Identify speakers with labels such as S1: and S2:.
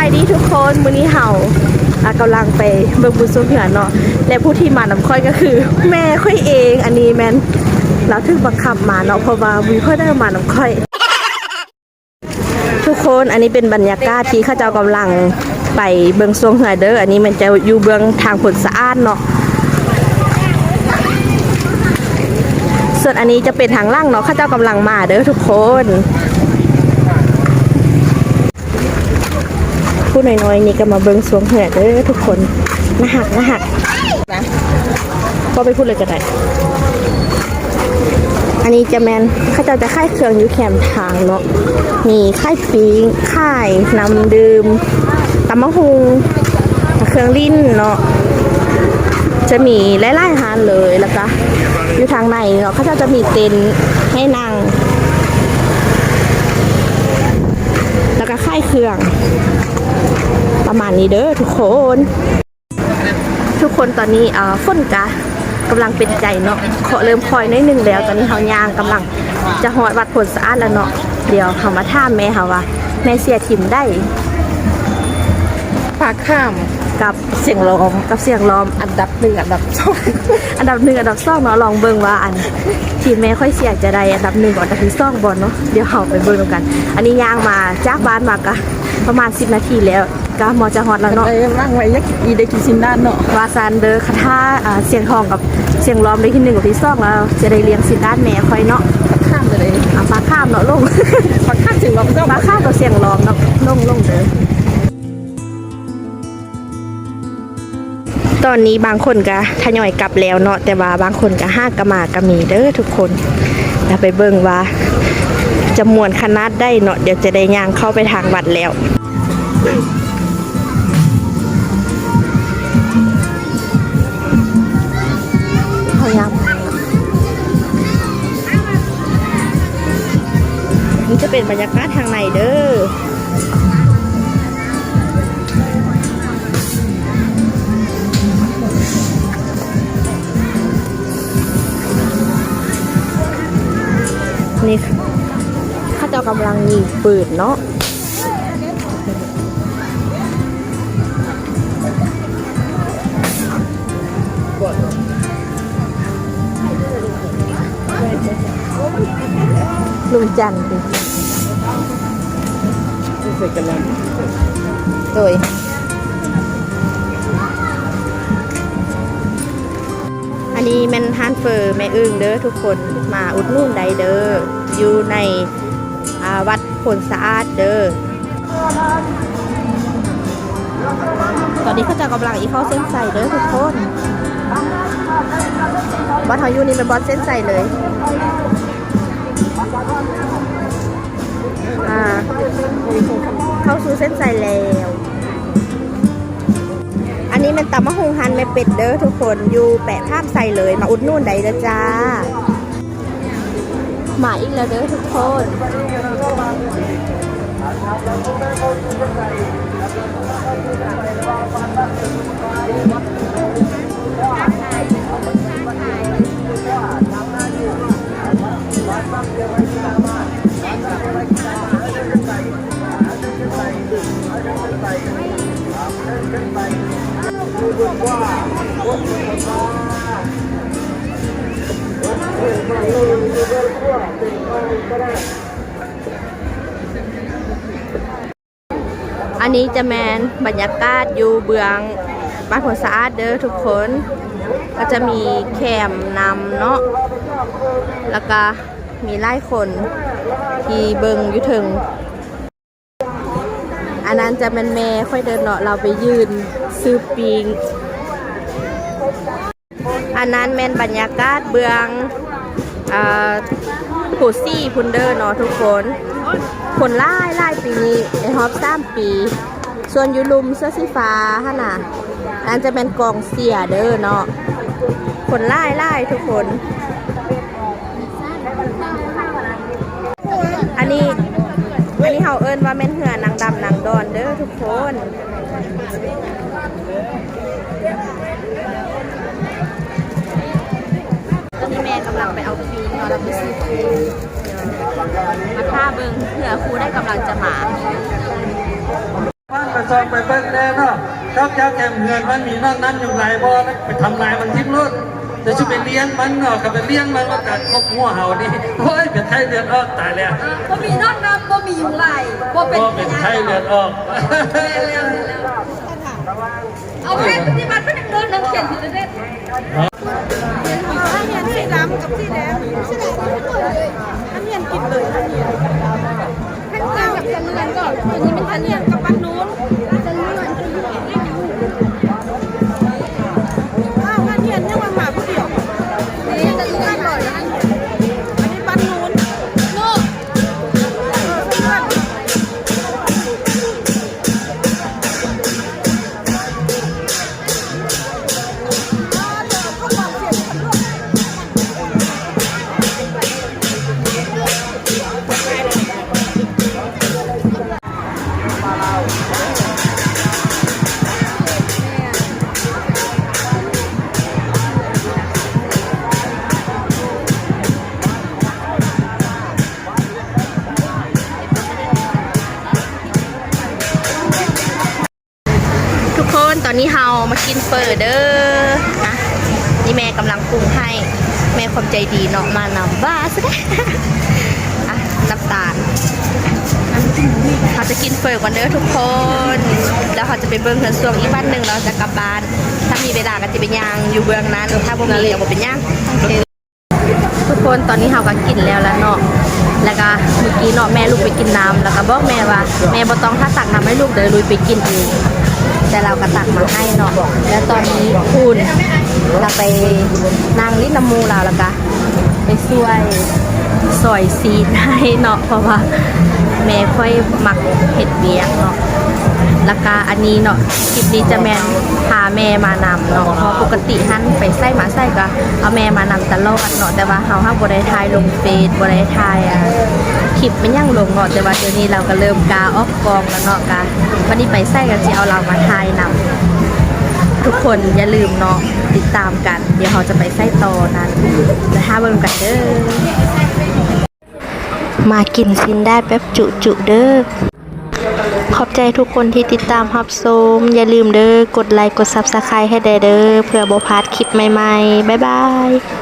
S1: ายดีทุกคนมื้อนี้เห่าอะกำลังไปเบิ่งบุญสุเหือนเนาะและผู้ที่มานำค่อยก็คือ แม่ค่อยเองอันนี้แมนเราถึงบังคับมาเนาะเพราะว่าวีค่อยได้มานำค่อย ทุกคนอันนี้เป็นบรรยากาศที่ข้าเจ้ากำลังไปเบิงซวงเหือเด้ออันนี้มันจะอยู่เบื้องทางผลสะอาดเนาะส่วนอันนี้จะเป็นทางล่างเนาะข้าเจ้ากำลังมาเด้อทุกคน ผู้น้อยๆนี่ก็มาเบิงสวงเหือเด้อทุกคนนะหักนะหักนะก็ไปพูดเลยก็ได้อันนี้จะแมนเข้าเจ้าจะค่ายเครื่องอยูแคมทางเนาะมีค่ายปิ้งค่ายน้ำดื่มตำมะฮุงเครื่องลิ้นเนาะจะมีไล่ๆอาหารเลยแล้วก็อยู่ทางในเนาะเขาเจ้าจะมีเต็นให้นั่งแล้วก็ค่ายเครื่อง ประมาณนี้เด้อทุกคน ทุกคนตอนนี้เอ่อฝนกะกำลังเป็นใจเนาะขอเริ่มคอยน้อยหนึงแล้ว ตอนนี้เฮายางกำลังจะหอดวัดผลสะอาดแล้วเนาะเดี๋ยวเขามาท่ามแม่เขาว่าแม่เสียถิ่มได้
S2: ปากข้าม
S1: กับ
S2: เสียงร้อง
S1: กับเสียงล้อม
S2: อันดับหนึ่งอันดับสอง
S1: อันดับหนึ่งอันดับสองเนาะลองเบิ่งว่าอันทีมแม่ค่อยเสียจะได้อันดับหนึ่งก่อนอันดับที่สองบอลเนาะเดี๋ยวเฮาไปเบิ่งกัน อันนี้ยางมาจากบ้านมากะประมาณ10นาทีแล้วก็มอจะฮอดแล้วเนาะ
S2: เลยมั่งไว้ยักอีได้กินซินด้านเนาะ
S1: วาซานเดอร์คาถาอ่าเสียงทองกับเสียงล้อมได้ที่หนึ่งกับที่สองแล้วจะได้เลี้ยงสินด้านแม่คอยเนาะ
S2: ปากข้ามเลย
S1: เอาปลาข้ามเนาะลง
S2: ปากข้ามถึงเราก็
S1: ปลาข้ามกับเสียงล้อมเนาะลงลงเด้อ ตอนนี้บางคนก็ทยอยกลับแล้วเนาะแต่ว่าบางคนก็ห้ากะมากะมีเด้อทุกคนอย่าไปเบิ่งว่าจะมวนขนาดได้เนาะเดี๋ยวจะได้ย่างเข้าไปทางวัดแล้วพยายามนี่จะเป็นบรรยากาศทางในเด้อ นี่ค่ะข้าเจ้ากำลังยิงปืนเนาะลุงจันทร์ดิ
S2: ใส่กันแล้ว
S1: โดย อันนี้แมนฮานเฟอร์แม่อึ้งเด้อทุกคนมาอุดนุ่นใดเด้ออยู่ในวัดผลสะอาดเด้อตอนนี้เขาจะกำลังอีเข้าเส้นใส่เด้อทุกคนวัดเฮาอยูนี่เป็นบอสเส้นใส่เลยอ่าเข้าสู่เส้นใส่แล้วันนี้มันตำมะฮงฮันไม่เป็ดเด้อทุกคนอยู่แปะภาพใส่เลยมาอุดนู่นใดเด้อจ้ามาอีกแล้วเด้อทุกคนอ อันนี้จะแมนบรรยากาศอยู่เบืองบ้านผลสะอาดเด้อทุกคน ก็จะมีแคมนำเนาะแล้วก็มีไล่คนที่เบิงอยู่ถึง อันนั้นจะเป็นแม่ค่อยเดินเนาะเราไปยืนซื้อปิง อันนั้นแมนบรรยากาศเบืองอ่าผู้ซี่พุนเดอร์เนาะทุกคน คนไล่ไล่ปีนี้ในฮอปสามปี ส่วนยูลุมเสื้อสีฟ้าฮะน่ะอันจะเป็นกองเสียเด้อเนาะคนไล่ไล่ทุกคน นนี้เขาเอิ้นว่าแม่นเหือนางดำนางดอนเด้อทุกคนตอนนี้แม่กำลังไปเอาปีนเนาะเราไปซื้อปีนมาฆ่าเบิงเผื่อครูได้กำลังจะมา
S3: ซองไปเบิ้งแน่เนาะนอกจาแกมเงินมันมีนอกนั้นอยู่หลายบ่อไปทำลายมันทิ้งร ถจะช่วยไปเลี้ยงมันเนาะกับไปเลี้ยงมันว่าการคบหัวเห่านี่โอ้ยเป็นไข้เลือดออกตายแล้ว
S4: บ่มีนอกน้ำบ่มียุงลายบ่เป็น
S3: ก็เป็นไข้เลือดออก
S4: เอาแค่ปฏิบัติเป็นเดินน้ำเขียนอยู่เด็ด
S2: สีดำกับสีแดงสีแดงอันเนียนกินเลยอันเนียน
S4: ท่านเงินกับจันเงินก่อนตัวนี้เป็น
S2: อั
S4: ท่านน
S2: เนี
S4: เงิ
S2: ย
S4: น
S2: นกับปันนู้น อนนี้เฮา
S1: มากินเฟอร์เด้อนะนี่แม่กำลังปรุงให้ แม่ความใจดีเนาะมานำบ้าซะอะน้ำตาลเราจะกินเฟอร์ก่อนเด้อทุกคน แล้วเขาจะไปเบิ้งเงินส่วงอีกบ้านหนึ่งเราจะกลับบ้าน ถ้ามีเวลาก็จะไปย่างอยู่เบื้องนั้น ถ้าบ่มีก็บ่เป็นย่างทุกคนตอนนี้เฮาก็กินแล้วแล้วเนาะแล้วก็เมื่อกี้เนาะแม่ลูกไปกินน้ำแล้วก็บอกแม่ว่า แม่บ่ต้องถ้าตักน้ำให้ลูกเดี๋ยวลุยไปกินเอง แต่เราก็ตักมาให้เนาะแล้วตอนนี้คุณเราไปนางลินน้ำมูเราแล้วกะไปช่วย ซอยซีนให้เนาะเพราะว่าแม่ค่อยมักเห็ดเบียงเนาะแล้วก็อันนี้เนาะคลิปนี้จะแม่พาแม่มานำเนาะเพราะปกติหันไปไส้หมาไส้ก็เอาแม่มานำตลอดเนาะแต่ว่าเฮาฮักบ่ได้ถ่ายลงเฟซบ่ได้ถ่ายอะคลิปมันยังลงเนาะแต่ว่าเดี๋ยวนี้เราก็เริ่มกาออกกองแล้วเนาะกาวันนี้ไปไส้ก็สิเอาเรามาถ่ายนำ ทุกคนอย่าลืมเนาะติดตามกัน เดี๋ยวเราจะไปไส้ต่อนั้นแล้วถ้าบิ่งกันเด้อมากินซินได้แป๊บจุจุเด้อขอบใจทุกคนที่ติดตามฮับชมอย่าลืมเด้อกดไลค์กดซับสไครต์ให้ได้เด้อเพื่อบ่พลาดคลิปใหม่ๆ บ๊ายบาย